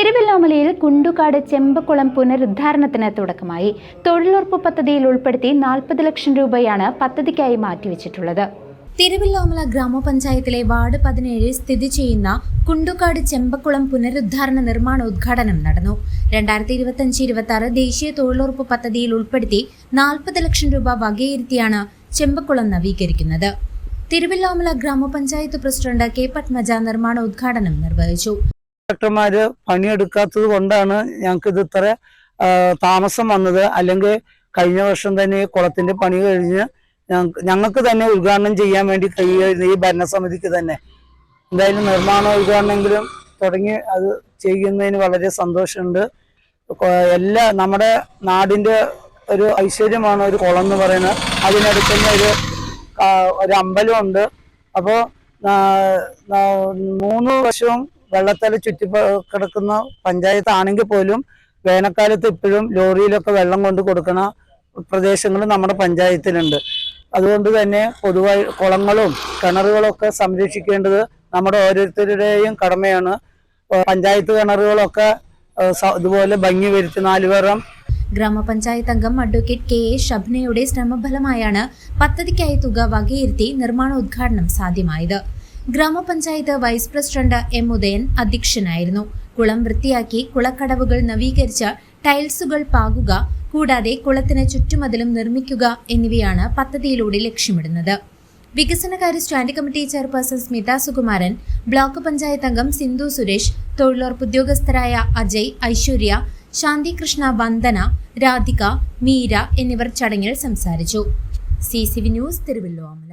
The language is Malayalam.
തിരുവല്ലോമലയിൽ കുണ്ടുകാട് ചെമ്പക്കുളം പുനരുദ്ധാരണത്തിന് തുടക്കമായി. തൊഴിലുറപ്പ് പദ്ധതിയിൽ ഉൾപ്പെടുത്തി നാൽപ്പത് ലക്ഷം രൂപയാണ് പദ്ധതിക്കായി മാറ്റിവെച്ചിട്ടുള്ളത്. തിരുവല്ലോമല ഗ്രാമപഞ്ചായത്തിലെ വാർഡ് പതിനേഴിൽ സ്ഥിതി ചെയ്യുന്ന കുണ്ടുകാട് ചെമ്പക്കുളം പുനരുദ്ധാരണ നിർമ്മാണ ഉദ്ഘാടനം നടന്നു. രണ്ടായിരത്തി ഇരുപത്തിയഞ്ച് ഇരുപത്തി ആറ് ദേശീയ തൊഴിലുറപ്പ് പദ്ധതിയിൽ ഉൾപ്പെടുത്തി നാൽപ്പത് ലക്ഷം രൂപ വകയിരുത്തിയാണ് ചെമ്പക്കുളം നവീകരിക്കുന്നത്. തിരുവല്ലോമല ഗ്രാമപഞ്ചായത്ത് പ്രസിഡന്റ് കെ പത്മജ നിർമ്മാണ ഉദ്ഘാടനം നിർവഹിച്ചു. ഡോക്ടർമാര് പണിയെടുക്കാത്തത് കൊണ്ടാണ് ഞങ്ങൾക്ക് ഇത് ഇത്ര താമസം വന്നത്. അല്ലെങ്കിൽ കഴിഞ്ഞ വർഷം തന്നെ കുളത്തിന്റെ പണി കഴിഞ്ഞ് ഞങ്ങൾക്ക് തന്നെ ഉദ്ഘാടനം ചെയ്യാൻ വേണ്ടി കഴിയുമായിരുന്നു ഈ ഭരണസമിതിക്ക് തന്നെ. എന്തായാലും നിർമ്മാണ ഉദ്ഘാടനമെങ്കിലും തുടങ്ങി അത് ചെയ്യുന്നതിന് വളരെ സന്തോഷമുണ്ട്. എല്ലാ നമ്മുടെ നാടിന്റെ ഒരു ഐശ്വര്യമാണ് ഒരു കുളം എന്ന് പറയുന്നത്. അതിനടുത്ത് തന്നെ ഒരു ഒരു അമ്പലമുണ്ട്. അപ്പോൾ മൂന്ന് വർഷവും വെള്ളത്തിൽ ചുറ്റി കിടക്കുന്ന പഞ്ചായത്താണെങ്കിൽ പോലും വേനൽക്കാലത്ത് ഇപ്പോഴും ലോറിയിലൊക്കെ വെള്ളം കൊണ്ട് കൊടുക്കുന്ന പ്രദേശങ്ങൾ നമ്മുടെ പഞ്ചായത്തിലുണ്ട്. അതുകൊണ്ട് തന്നെ പൊതുവായി കുളങ്ങളും കിണറുകളും ഒക്കെ സംരക്ഷിക്കേണ്ടത് നമ്മുടെ ഓരോരുത്തരുടെയും കടമയാണ്. പഞ്ചായത്ത് കിണറുകളൊക്കെ ഇതുപോലെ ഭംഗി വരുത്തി നാലുപേരം ഗ്രാമപഞ്ചായത്ത് അംഗം അഡ്വക്കേറ്റ് കെ എ ഷബ്നയുടെ ശ്രമഫലമായാണ് പദ്ധതിക്കായി തുക വകയിരുത്തി നിർമ്മാണ ഉദ്ഘാടനം സാധ്യമായത്. ഗ്രാമപഞ്ചായത്ത് വൈസ് പ്രസിഡന്റ് എം ഉദയൻ അധ്യക്ഷനായിരുന്നു. കുളം വൃത്തിയാക്കി കുളക്കടവുകൾ നവീകരിച്ച് ടൈൽസുകൾ പാകുക കൂടാതെ കുളത്തിന് ചുറ്റുമതിലും നിർമ്മിക്കുക എന്നിവയാണ് പദ്ധതിയിലൂടെ ലക്ഷ്യമിടുന്നത്. വികസനകാര്യ standing committee chairperson Smitha Sukumaran block panchayat അംഗം സിന്ധു സുരേഷ് തൊഴിലുറപ്പ് ഉദ്യോഗസ്ഥരായ അജയ് ഐശ്വര്യ ശാന്തികൃഷ്ണ വന്ദന രാധിക മീര എന്നിവർ ചടങ്ങിൽ സംസാരിച്ചു. C C V news Thiruvilwamala